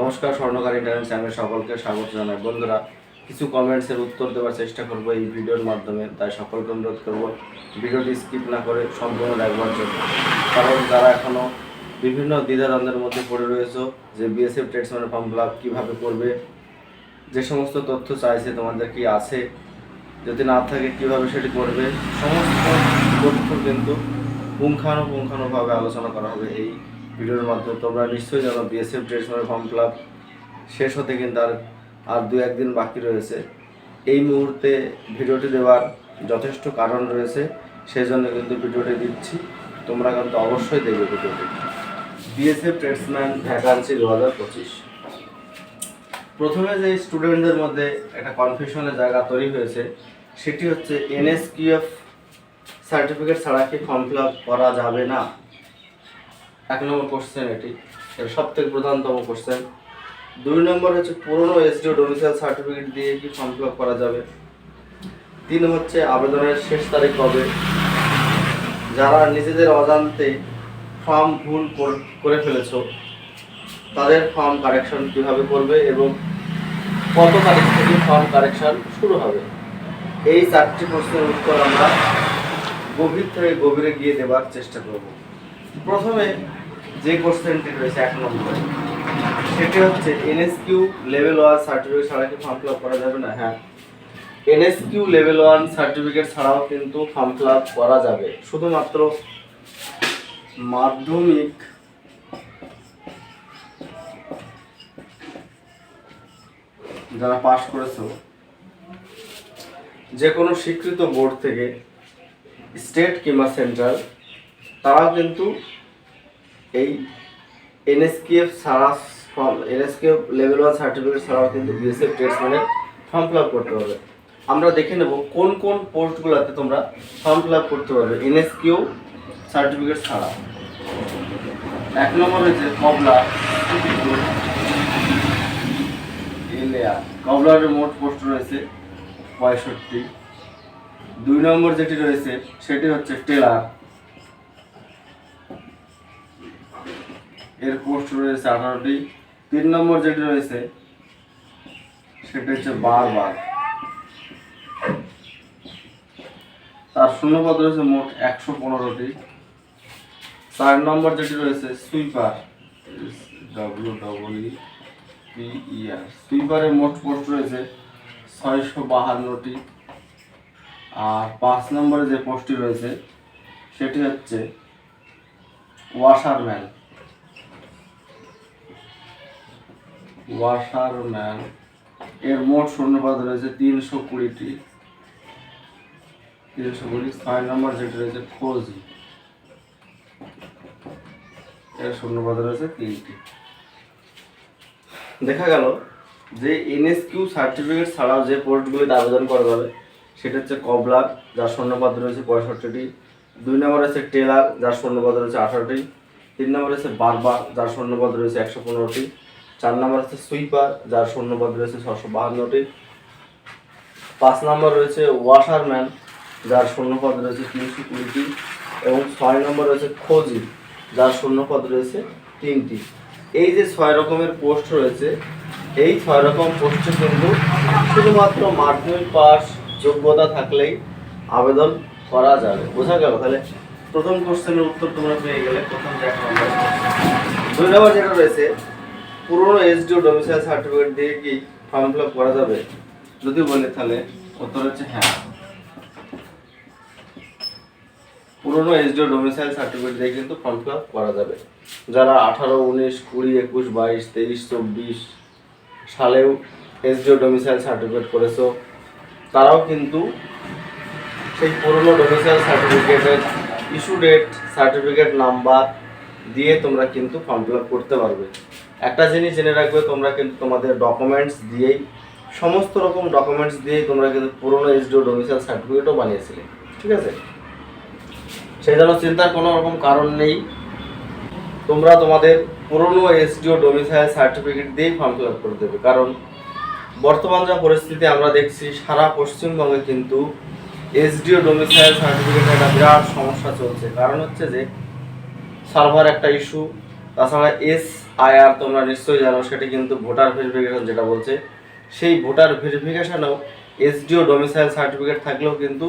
নমস্কার স্বর্ণকার ইন্টারনেট চ্যানেলে সকলকে স্বাগত জানাই। বন্ধুরা, কিছু কমেন্টসের উত্তর দেওয়ার চেষ্টা করব এই ভিডিওর মাধ্যমে, তাই সকলকে অনুরোধ করব ভিডিওটি স্কিপ না করে সম্পূর্ণ দেখবার জন্য। কারণ যারা এখনও বিভিন্ন দ্বিধাদ্বন্দ্বের মধ্যে পড়ে রয়েছে, যে বিএসএফ ট্রেডসম্যানের ফর্ম ফিল আপ কীভাবে করবে, যে সমস্ত তথ্য চাইছে তোমাদের কি আছে, যদি না থাকে কীভাবে সেটি করবে, সমস্ত তথ্য কিন্তু পুঙ্খানুপুঙ্খানুভাবে আলোচনা করা হবে এই ভিডিওর মাধ্যমে তোমরা নিশ্চয়ই জানো বিএসএফ ট্রেডসম্যানের ফর্ম ফিল শেষ হতে কিন্তু আর আর দু একদিন বাকি রয়েছে। এই মুহূর্তে ভিডিওটি দেওয়ার যথেষ্ট কারণ রয়েছে সেই জন্য কিন্তু ভিডিওটি দিচ্ছি। তোমরা কিন্তু অবশ্যই দেখবে ভিডিওটি। বিএসএফ ট্রেডসম্যান ভ্যাকান্সি দু হাজার পঁচিশ। প্রথমে যে স্টুডেন্টদের মধ্যে একটা কনফিউশনের জায়গা তৈরি হয়েছে, সেটি হচ্ছে এনএসকিউএফ সার্টিফিকেট ছাড়া কি ফর্ম ফিল করা যাবে না? এক নম্বর কোশ্চেন এটি। এর সব থেকে প্রধানতম কোশ্চেন দুই নম্বর হচ্ছে পুরনো এসডিও ডোমিসাইল সার্টিফিকেট দিয়ে কি ফর্ম ফিল করা যাবে? তিন হচ্ছে আবেদনের শেষ তারিখ কবে? যারা নিজেদের অজান্তে ফর্ম ভুল করে ফেলেছ, তাদের ফর্ম কারেকশন কীভাবে করবে এবং কত তারিখ থেকে ফর্ম কারেকশন শুরু হবে? এই চারটি প্রশ্নের উত্তর আমরা গভীর থেকে গভীরে গিয়ে দেওয়ার চেষ্টা করব। প্রথমে যে কোশ্চেনটি রয়েছে এক নম্বরে, সেটি হচ্ছে এনএসকিউ লেভেল ওয়ান সার্টিফিকেট ছাড়া কি ফর্ম ফিল আপ করা যাবে না? হ্যাঁ। এনএসকিউ লেভেল ওয়ান সার্টিফিকেট ছাড়াও কিন্তু ফর্ম ফিল আপ করা যাবে। শুধুমাত্র মাধ্যমিক যারা পাশ করেছ, যে কোনো স্বীকৃত বোর্ড থেকে স্টেট কিংবা সেন্ট্রাল তারাও কিন্তু এই এনএসকিএফ ছাড়া form NSQF level one certificate ছাড়াও কিন্তু বিএসএফ ট্রেডসম্যানের ফর্ম ফিল আপ করতে হবে। আমরা দেখে নেব কোন কোন পোস্টগুলোতে তোমরা ফর্ম ফিল আপ করতে পারবে এনএসকিউ সার্টিফিকেট ছাড়া। এক নম্বর হচ্ছে কবলা এলেয়া মোট পোস্ট রয়েছে পঁয়ষট্টি। দুই নম্বর যেটি রয়েছে, সেটি হচ্ছে টেলার। এর পোস্ট রয়েছে আঠারোটি। তিন নম্বর যেটি রয়েছে, সেটি হচ্ছে বারবার। তার শূন্যপদ রয়েছে মোট একশো পনেরোটি। চার নম্বর যেটি রয়েছে sweeper W W P E R সুইপারের মোট পোস্ট রয়েছে ছয়শো বাহান্নটি। আর পাঁচ নম্বরে যে পোস্টটি রয়েছে, সেটি হচ্ছে ওয়াশারম্যান ওয়াশারম্যান এর মোট শূন্যপদ রয়েছে তিনশো কুড়িটি। তিনশো কুড়ি, ছয় নম্বর যেটি রয়েছে ফৌজি। এর শূন্যপদ রয়েছে তিনটি। দেখা গেল যে এনএসকিউ সার্টিফিকেট ছাড়াও যে পোস্টগুলিতে আবেদন করা যাবে, সেটা হচ্ছে কবলার, যার শূন্যপদ রয়েছে পঁয়ষট্টিটি। দুই নম্বর আছে টেলার, যার শূন্যপদ রয়েছে আঠারোটি। তিন নম্বর আছে বারবার, যার শূন্যপদ রয়েছে একশো পনেরোটি। চার নম্বর আছে সুইপার, যার শূন্যপদ রয়েছে ছশো বাহান্নটি। পাঁচ নম্বর রয়েছে ওয়াশারম্যান, যার শূন্যপদ রয়েছে তিনশো কুড়িটি। এবং ছয় নম্বর রয়েছে খোঁজি, যার শূন্যপদ রয়েছে তিনটি। এই যে ছয় রকমের পোস্ট রয়েছে, এই ছয় রকম পোস্টে কিন্তু শুধুমাত্র মাধ্যমিক পাস যোগ্যতা থাকলেই আবেদন করা যাবে। বোঝা গেল? তাহলে প্রথম কোশ্চেনের উত্তর তোমরা পেয়ে গেলে প্রথম নম্বর দুই নম্বর যেটা রয়েছে পুরনো এসডিও ডোমিসাইল সার্টিফিকেট দিয়ে কি ফর্ম ফিল করা যাবে? যদি বলি তাহলে উত্তর হচ্ছে হ্যাঁ। পুরনো এসডিও ডোমিসাইল সার্টিফিকেট দিয়ে কিন্তু ফর্ম ফিল করা যাবে। যারা আঠারো, উনিশ, কুড়ি, একুশ, বাইশ, তেইশ, চব্বিশ সালেও এসডিও ডোমিসাইল সার্টিফিকেট করেছ, তারাও কিন্তু সেই পুরনো ডোমিসাইল সার্টিফিকেটের ইস্যু ডেট সার্টিফিকেট নাম্বার দিয়ে তোমরা কিন্তু ফর্ম ফিল করতে পারবে। একটা জিনিস জেনে রাখবে, তোমরা কিন্তু তোমাদের ডকুমেন্টস দিয়েই, সমস্ত রকম ডকুমেন্টস দিয়েই তোমরা কিন্তু পুরনো এসডিও ডোমিসাইল সার্টিফিকেটও বানিয়েছিলে, ঠিক আছে? সেই জন্য চিন্তার কোনো রকম কারণ নেই। তোমরা তোমাদের পুরনো এসডিও ডোমিসাইল সার্টিফিকেট দিয়েই ফর্ম ফিল আপ করে দেবে, কারণ বর্তমান যা পরিস্থিতি আমরা দেখছি, সারা পশ্চিমবঙ্গে কিন্তু এসডিও ডোমিসাইল সার্টিফিকেট একটা বিরাট সমস্যা চলছে। কারণ হচ্ছে যে সার্ভার একটা ইস্যু তাছাড়া এস আইআর তোমরা নিশ্চয়ই জানো, সেটি কিন্তু ভোটার ভেরিফিকেশন যেটা বলছে। সেই ভোটার ভেরিফিকেশনেও এসডিও ডোমিসাইল সার্টিফিকেট থাকলেও কিন্তু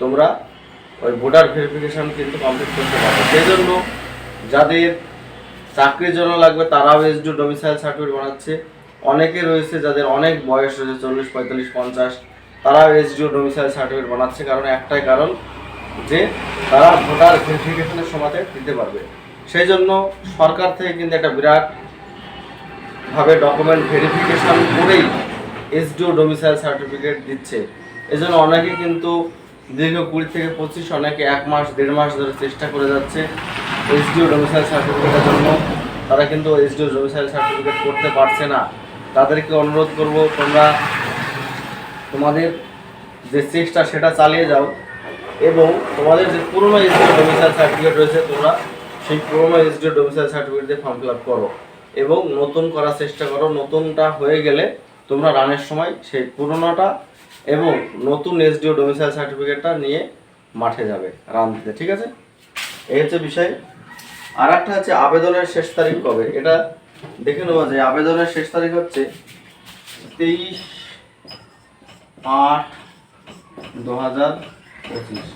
তোমরা ওই ভোটার ভেরিফিকেশান কিন্তু কমপ্লিট করতে পারবে। সেই জন্য যাদের চাকরির জন্য লাগবে, তারাও এসডিও ডোমিসাইল সার্টিফিকেট বানাচ্ছে। অনেকে রয়েছে যাদের অনেক বয়স রয়েছে, চল্লিশ, পঁয়তাল্লিশ, পঞ্চাশ, তারাও এসডিও ডোমিসাইল সার্টিফিকেট বানাচ্ছে। কারণ একটাই কারণ যে তারা ভোটার ভেরিফিকেশনের সময়তে দিতে পারবে। সেই জন্য সরকার থেকে কিন্তু একটা বিরাটভাবে ডকুমেন্ট ভেরিফিকেশন করেই এসডিও ডোমিসাইল সার্টিফিকেট দিচ্ছে। এজন্য অনেকে কিন্তু দীর্ঘ কুড়ি থেকে পঁচিশ, অনেকে এক মাস, দেড় মাস ধরে চেষ্টা করে যাচ্ছে এসডিও ডোমিসাইল সার্টিফিকেটের জন্য। তারা কিন্তু এসডিও ডোমিসাইল সার্টিফিকেট করতে পারছে না। তাদেরকে অনুরোধ করব, তোমরা তোমাদের যে চেষ্টা, সেটা চালিয়ে যাও এবং তোমাদের যে পুরনো এসডিও ডোমিসাইল সার্টিফিকেট রয়েছে, তোমরা সেই পুরনো এসডিও ডোমিসাইল সার্টিফিকেট দিয়ে ফর্ম ফিল আপ করো। এবং নতুন করার চেষ্টা করো, নতুনটা হয়ে গেলে তোমরা রানের সময় সেই পুরোনোটা এবং নতুন এসডিও ডোমিসাইল সার্টিফিকেটটা নিয়ে মাঠে যাবে রান দিতে, ঠিক আছে? এই হচ্ছে বিষয়। আর একটা হচ্ছে আবেদনের শেষ তারিখ কবে? এটা দেখে নেওয়া যায়। আবেদনের শেষ তারিখ হচ্ছে তেইশ আট দু হাজার পঁচিশ।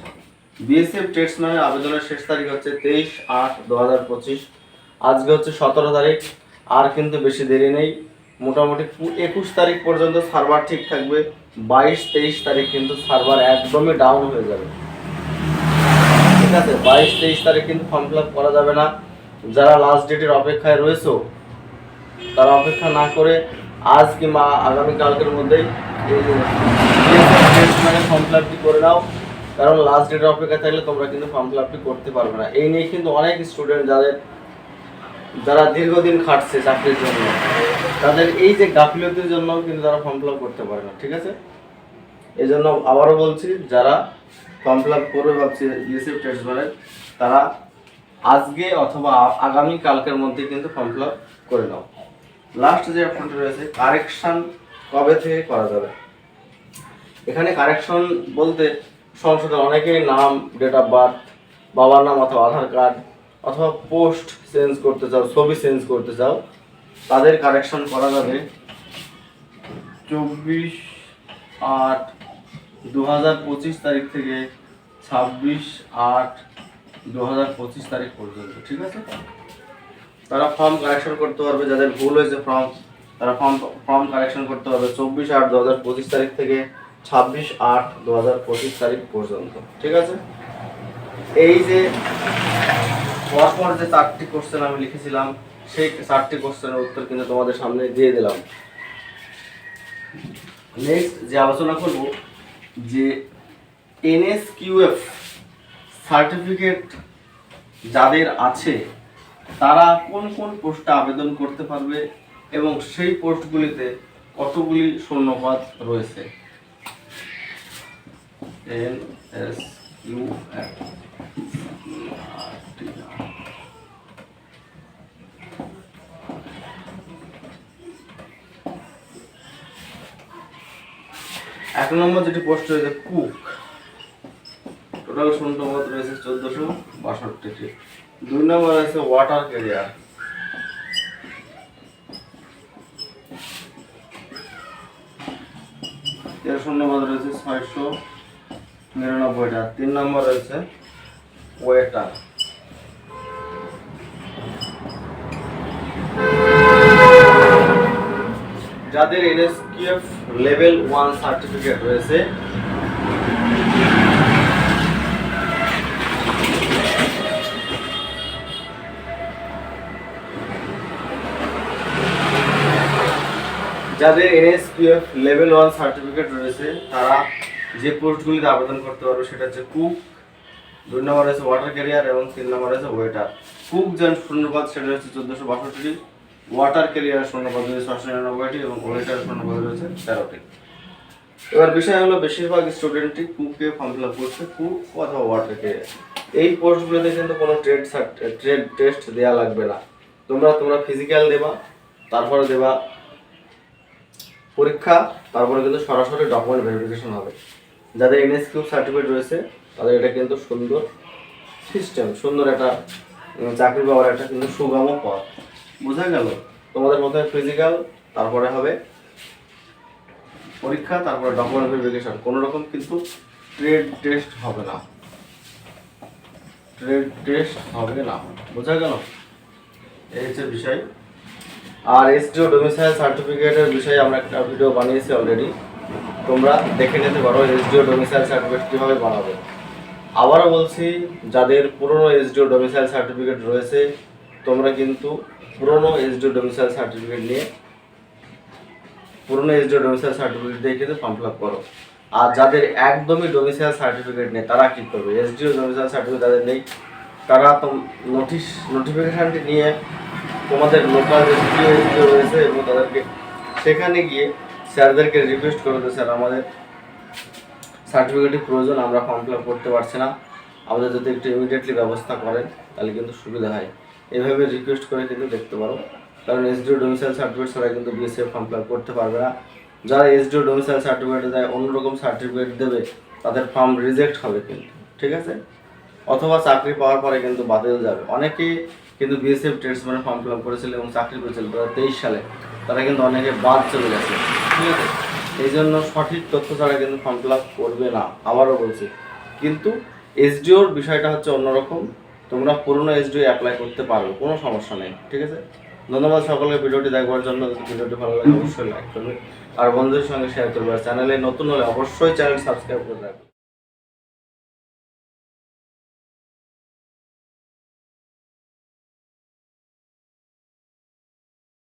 বিএসএফ ট্রেডসম্যানের আবেদনের শেষ তারিখ হচ্ছে তেইশ আট দু হাজার পঁচিশ। আজকে হচ্ছে সতেরো তারিখ, আর কিন্তু বেশি দেরি নেই। মোটামুটি একুশ তারিখ পর্যন্ত সার্ভার ঠিক থাকবে, বাইশ তেইশ তারিখ কিন্তু সার্ভার একদমই ডাউন হয়ে যাবে। ঠিক আছে, বাইশ তেইশ তারিখ কিন্তু ফর্ম ফিল করা যাবে না। যারা লাস্ট ডেটের অপেক্ষায় রয়েছো, তারা অপেক্ষা না করে আজ কিংবা আগামীকালকের মধ্যেই ফর্ম ফিল করে নাও। কারণ লাস্ট ডেটের অপেক্ষা থাকলে তোমরা কিন্তু ফর্ম ফিল আপটি করতে পারবে না। এই নিয়ে কিন্তু অনেক স্টুডেন্ট যাদের, যারা দীর্ঘদিন খাটছে চাকরির জন্য, তাদের এই যে গাফিলতির জন্য কিন্তু তারা ফর্ম ফিল করতে পারে না, ঠিক আছে? এই জন্য আবারও বলছি, যারা ফর্ম ফিল আপ করবে ভাবছি বিএসএফ টেস্টবারের তারা আজকে অথবা আগামী কালকের মধ্যে কিন্তু ফর্ম ফিল করে নাও। লাস্ট যে অপশনটা রয়েছে কারেকশন কবে থেকে করা যাবে? এখানে কারেকশন বলতে সংশোধন অনেকেই নাম ডেট অফ বার্থ বাবার নাম অথবা আধার কার্ড অথবা পোস্ট চেঞ্জ করতে চাও, ছবি চেঞ্জ করতে চাও, তাদের কারেকশন করা যাবে চব্বিশ আট দু হাজার পঁচিশ তারিখ থেকে ছাব্বিশ আট দু হাজার পঁচিশ তারিখ পর্যন্ত, ঠিক আছে? তারা ফর্ম কারেকশন করতে পারবে, যাদের ভুল হয়েছে ফর্ম তারা ফর্ম ফর্ম কারেকশন করতে পারবে। চব্বিশ আট দু হাজার পঁচিশ তারিখ থেকে ছাব্বিশ আট দু হাজার পঁচিশ তারিখ পর্যন্ত। ঠিক আছে? এই যে পরপর যে চারটি কোশ্চেন আমি লিখেছিলাম, সেই চারটি কোশ্চেনের উত্তর কিন্তু তোমাদের সামনে দিয়ে দিলাম। নেক্সট যে আলোচনা করব, যে এনএসকিউএফ সার্টিফিকেট যাদের আছে, তারা কোন কোন পোস্টে আবেদন করতে পারবে এবং সেই পোস্টগুলিতে কতগুলি শূন্যপদ রয়েছে? এন এস ইউ এফ এক নম্বর যেটি পোস্ট রয়েছে কুক। টোটাল শূন্যপদ রয়েছে চোদ্দশো বাষট্টিটি। দুই নম্বর রয়েছে ওয়াটার ক্যারিয়ার এর শূন্যপদ রয়েছে ছয়শো নিরানব্বইটা। তিন নম্বর রয়েছে ওয়েটার। যাদের এনএসকিএফ লেভেল ওয়ান সার্টিফিকেট রয়েছে, যাদের লেভেল ওয়ান সার্টিফিকেট রয়েছে, তারা যে পোস্টগুলিতে আবেদন করতে পারবে সেটা হচ্ছে কুক, দুই নম্বর রয়েছে ওয়াটার ক্যারিয়ার এবং তিন নম্বর রয়েছে ওয়েটার কুক যেন শূন্যপদ সেটা রয়েছে চোদ্দোশো বাষট্টিটি ওয়াটার ক্যারিয়ার শূন্যপদ রয়েছে ছশো নিরানব্বইটি এবং ওয়েটার শূন্যপদ রয়েছে তেরোটি। এবার বিষয় হলো বেশিরভাগ স্টুডেন্টই কুকে ফর্ম ফিল আপ করছে, কুক অথবা ওয়াটার ক্যারিয়ার এই পোস্টগুলোতে কিন্তু কোনো ট্রেড ট্রেড টেস্ট দেওয়া লাগবে না। তোমরা তোমরা ফিজিক্যাল দেবা, তারপরে দেবা পরীক্ষা, তারপরে কিন্তু সরাসরি ডকুমেন্ট ভেরিফিকেশন হবে। যাদের এনএসকিউ সার্টিফিকেট রয়েছে, তাদের এটা কিন্তু সুন্দর সিস্টেম সুন্দর একটা চাকরি পাওয়ার একটা কিন্তু সুগম পথ। বোঝা গেল? তোমাদের প্রথমে ফিজিক্যাল তারপরে হবে পরীক্ষা, তারপরে ডকুমেন্ট ভেরিফিকেশন কোনো রকম কিন্তু ট্রেড টেস্ট হবে না। ট্রেড টেস্ট হবে না। বোঝা গেল? এই হচ্ছে বিষয়। আর এসডিও ডোমিসাইল সার্টিফিকেটের বিষয়ে আমরা একটা ভিডিও বানিয়েছি অলরেডি তোমরা দেখে নিতে পারো এসডিও ডোমিসাইল সার্টিফিকেট কীভাবে বানাবে। আবারও বলছি, যাদের পুরনো এসডিও ডোমিসাইল সার্টিফিকেট রয়েছে, তোমরা কিন্তু পুরনো এসডিও ডোমিসাইল সার্টিফিকেট নিয়ে পুরনো এসডিও ডোমিসাইল সার্টিফিকেট দিয়ে কিন্তু ফর্ম ফিল আপ করো। আর যাদের একদমই ডোমিসাইল সার্টিফিকেট নেই, তারা কী করবে? এসডিও ডোমিসাইল সার্টিফিকেট যাদের নেই, তারা তো নোটিশ নোটিফিকেশানটি নিয়ে তোমাদের লোকাল এসডিও এসডিও রয়েছে এবং তাদেরকে সেখানে গিয়ে স্যারদেরকে রিকোয়েস্ট করে দেয় স্যার, আমাদের সার্টিফিকেটের প্রয়োজন, আমরা ফর্ম ফিল করতে পারছি না। আমাদের যদি একটু ইমিডিয়েটলি ব্যবস্থা করেন, তাহলে কিন্তু সুবিধা হয়। এভাবে রিকোয়েস্ট করে কিন্তু দেখতে পারো। কারণ এসডিও ডোমিসাইল সার্টিফিকেট ছাড়া কিন্তু বিএসএফ ফর্ম ফিল করতে পারবে না। যারা এসডিও ডোমিসাইল সার্টিফিকেট দেয় অন্যরকম সার্টিফিকেট দেবে, তাদের ফর্ম রিজেক্ট হবে কিন্তু, ঠিক আছে? অথবা চাকরি পাওয়ার পরে কিন্তু বাতিল যাবে। অনেকেই কিন্তু বিএসএফ ট্রেডসম্যানে ফর্ম ফিল আপ করেছিল এবং চাকরি পেয়েছিল দু সালে। তারা কিন্তু অনেকে বাদ চলে গেছে। এই জন্য সঠিক তথ্য ছাড়া কিন্তু ফর্ম ফিল আপ করবে না। আবারও বলছি, কিন্তু এসডিওর বিষয়টা হচ্ছে অন্যরকম। তোমরা পুরনো এসডিও অ্যাপ্লাই করতে পারো কোনো সমস্যা নেই, ঠিক আছে? ধন্যবাদ সকলকে ভিডিওটি দেখবার জন্য। ভিডিওটি ভালো লাগে অবশ্যই লাইক করবে। আর বন্ধুদের সঙ্গে শেয়ার করবে। আর চ্যানেলে নতুন হলে অবশ্যই চ্যানেল সাবস্ক্রাইব করে রাখবে।